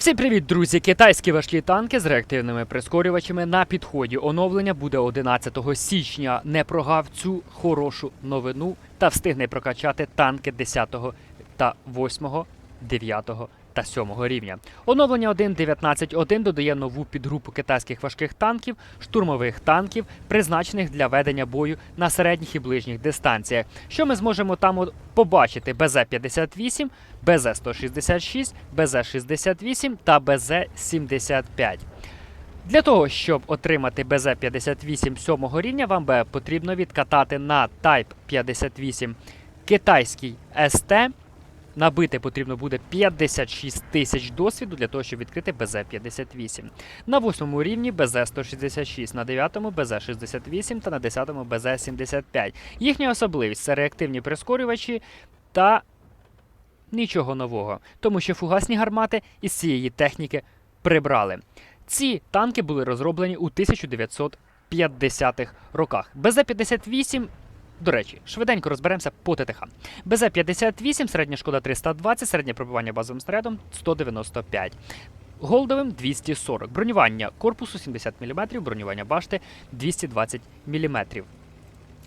Всім привіт, друзі! Китайські важкі танки з реактивними прискорювачами на підході. Оновлення буде 11 січня. Не прогав цю хорошу новину та встигне прокачати танки 10 та 8, 9 та 7 рівня. Оновлення 1.19.1 додає нову підгрупу китайських важких танків, штурмових танків, призначених для ведення бою на середніх і ближніх дистанціях. Що ми зможемо там побачити? БЗ-58, БЗ-166, БЗ-68 та БЗ-75. Для того, щоб отримати БЗ-58 7 рівня, вам потрібно відкатати на Type 58 китайський СТ. Набити потрібно буде 56 тисяч досвіду для того, щоб відкрити БЗ-58. На 8 рівні БЗ-166, на 9 БЗ-68 та на 10 БЗ-75. Їхня особливість це реактивні прискорювачі та нічого нового, тому що фугасні гармати із цієї техніки прибрали. Ці танки були розроблені у 1950-х роках. БЗ-58 до речі, швиденько розберемося по ТТХ. БЗ-58, середня шкода 320, середнє пробивання базовим снарядом 195. Голдовим 240. Бронювання корпусу 70 мм, бронювання башти 220 мм.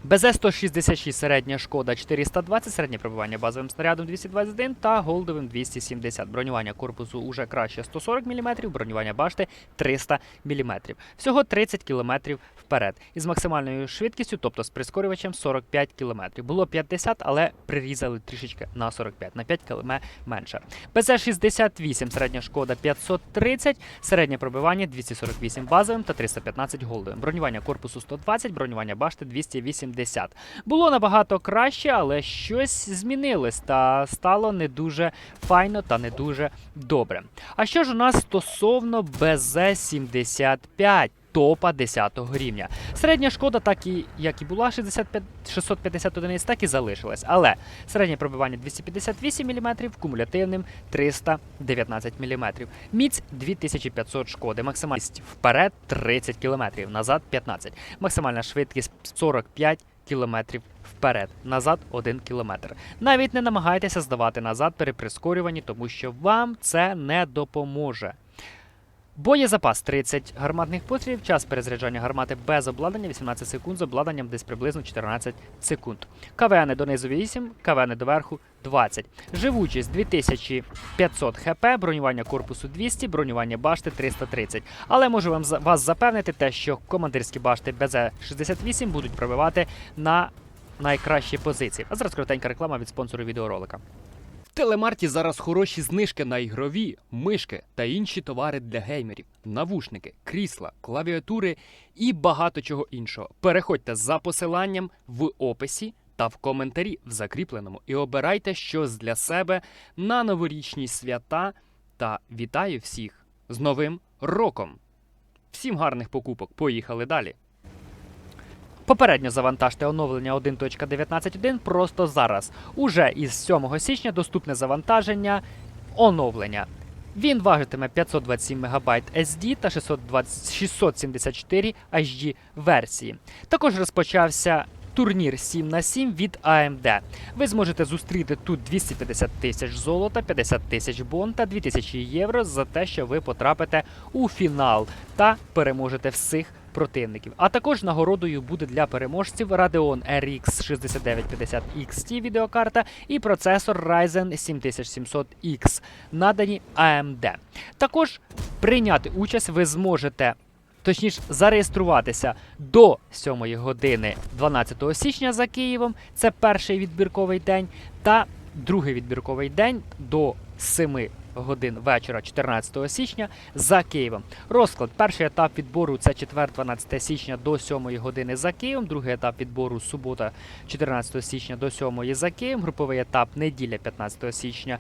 БЗ-166 середня шкода 420, середнє пробивання базовим снарядом 221 та голдовим 270. Бронювання корпусу уже краще 140 мм, бронювання башти 300 мм. Всього 30 км вперед. Із максимальною швидкістю, тобто з прискорювачем 45 км. Було 50, але прирізали трішечки на 45, на 5 км менше. БЗ-68 середня шкода 530, середнє пробивання 248 базовим та 315 голдовим. Бронювання корпусу 120, бронювання башти 280. Було набагато краще, але щось змінилось та стало не дуже файно та не дуже добре. А що ж у нас стосовно БЗ-75? Топа 10 рівня. Середня шкода, так і як і була 65, 650 одиниць, так і залишилась. Але середнє пробивання 258 мм, кумулятивним 319 мм. Міць 2500 шкоди. Максимальність вперед 30 км, назад 15. Максимальна швидкість 45 км вперед, назад 1 км. Навіть не намагайтеся здавати назад при прискорюванні, тому що вам це не допоможе. Боєзапас 30 гарматних пострілів, час перезаряджання гармати без обладнання 18 секунд з обладнанням десь приблизно 14 секунд. КВН донизу 8, КВН доверху 20. Живучість 2500 хп, бронювання корпусу 200, бронювання башти 330. Але можу вам вас запевнити те, що командирські башти БЗ-68 будуть пробивати на найкращі позиції. А зараз коротенька реклама від спонсору відеоролика. Телемарті зараз хороші знижки на ігрові, мишки та інші товари для геймерів, навушники, крісла, клавіатури і багато чого іншого. Переходьте за посиланням в описі та в коментарі в закріпленому і обирайте щось для себе на новорічні свята. Та вітаю всіх з Новим роком! Всім гарних покупок! Поїхали далі! Попередньо завантажте оновлення 1.19.1 просто зараз. Уже із 7 січня доступне завантаження оновлення. Він важитиме 527 МБ SD та 620, 674 HD версії. Також розпочався турнір 7 на 7 від AMD. Ви зможете зустріти тут 250 тисяч золота, 50 тисяч бон та 2000 євро за те, що ви потрапите у фінал та переможете всіх противників. А також нагородою буде для переможців Radeon RX 6950 XT відеокарта і процесор Ryzen 7700X, надані AMD. Також прийняти участь ви зможете. Точніше, зареєструватися до 7 години 12 січня за Києвом. Це перший відбірковий день, та другий відбірковий день до 7 годин вечора 14 січня за Києвом. Розклад. Перший етап відбору це четвер 12 січня до 7 години за Києвом. Другий етап відбору субота 14 січня до 7 за Києвом. Груповий етап неділя 15 січня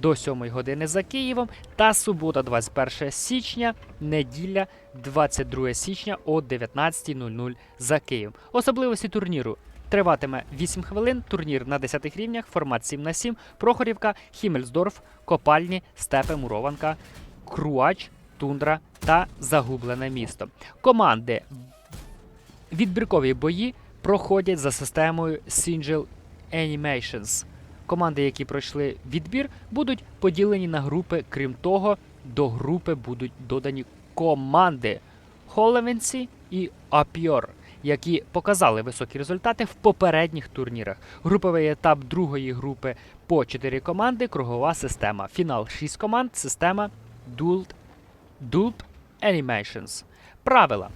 до 7 години за Києвом. Та субота 21 січня, неділя 22 січня о 19.00 за Києвом. Особливості турніру. Триватиме 8 хвилин. Турнір на 10 рівнях, формат 7 на 7, Прохорівка, Хімельсдорф, Копальні, Степе, Мурованка, Круач, Тундра та Загублене місто. Команди відбіркові бої проходять за системою Single Animations. Команди, які пройшли відбір, будуть поділені на групи. Крім того, до групи будуть додані команди Холевенці і Апьор, які показали високі результати в попередніх турнірах. Груповий етап другої групи по 4 команди, кругова система. Фінал 6 команд, система Dult, Dulp Animations. Правила.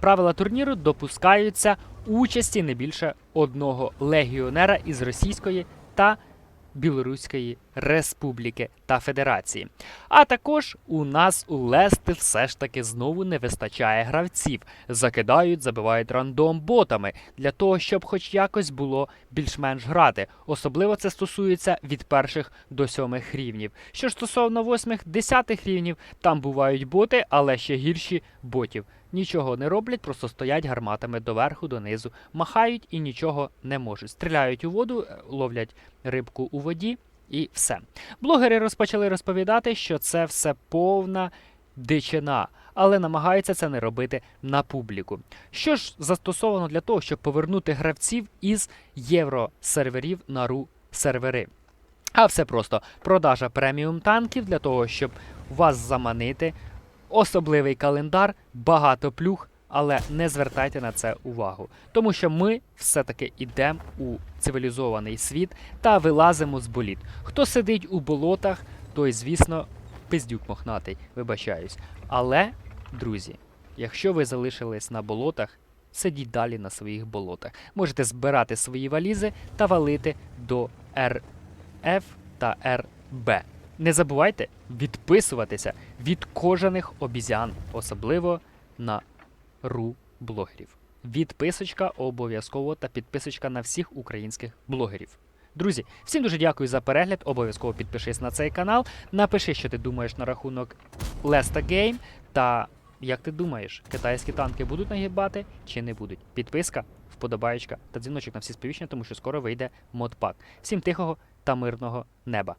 Правила турніру допускаються участі не більше одного легіонера із Російської та Білоруської Республіки та Федерації. А також у нас у Лести все ж таки знову не вистачає гравців. Закидають, забивають рандом ботами для того, щоб хоч якось було більш-менш грати. Особливо це стосується від перших до сьомих рівнів. Що ж стосовно восьмих, десятих рівнів, там бувають боти, але ще гірші ботів. Нічого не роблять, просто стоять гарматами доверху, донизу, махають і нічого не можуть. Стріляють у воду, е, ловлять рибку у воді і все. Блогери розпочали розповідати, що це все повна дичина, але намагаються це не робити на публіку. Що ж застосовано для того, щоб повернути гравців із євросерверів на ру сервери? А все просто продажа преміум танків для того, щоб вас заманити. Особливий календар, багато плюх, але не звертайте на це увагу. Тому що ми все-таки йдемо у цивілізований світ та вилазимо з боліт. Хто сидить у болотах, той, звісно, пиздюк мохнатий, вибачаюсь. Але, друзі, якщо ви залишились на болотах, сидіть далі на своїх болотах. Можете збирати свої валізи та валити до РФ та РБ. Не забувайте відписуватися від кожаних обізян, особливо на ру блогерів. Відписочка обов'язково та підписочка на всіх українських блогерів. Друзі, всім дуже дякую за перегляд. Обов'язково підпишись на цей канал. Напиши, що ти думаєш на рахунок Леста Гейм. Та як ти думаєш, китайські танки будуть нагибати чи не будуть? Підписка, вподобаєчка та дзвіночок на всі сповіщення, тому що скоро вийде модпак. Всім тихого та мирного неба.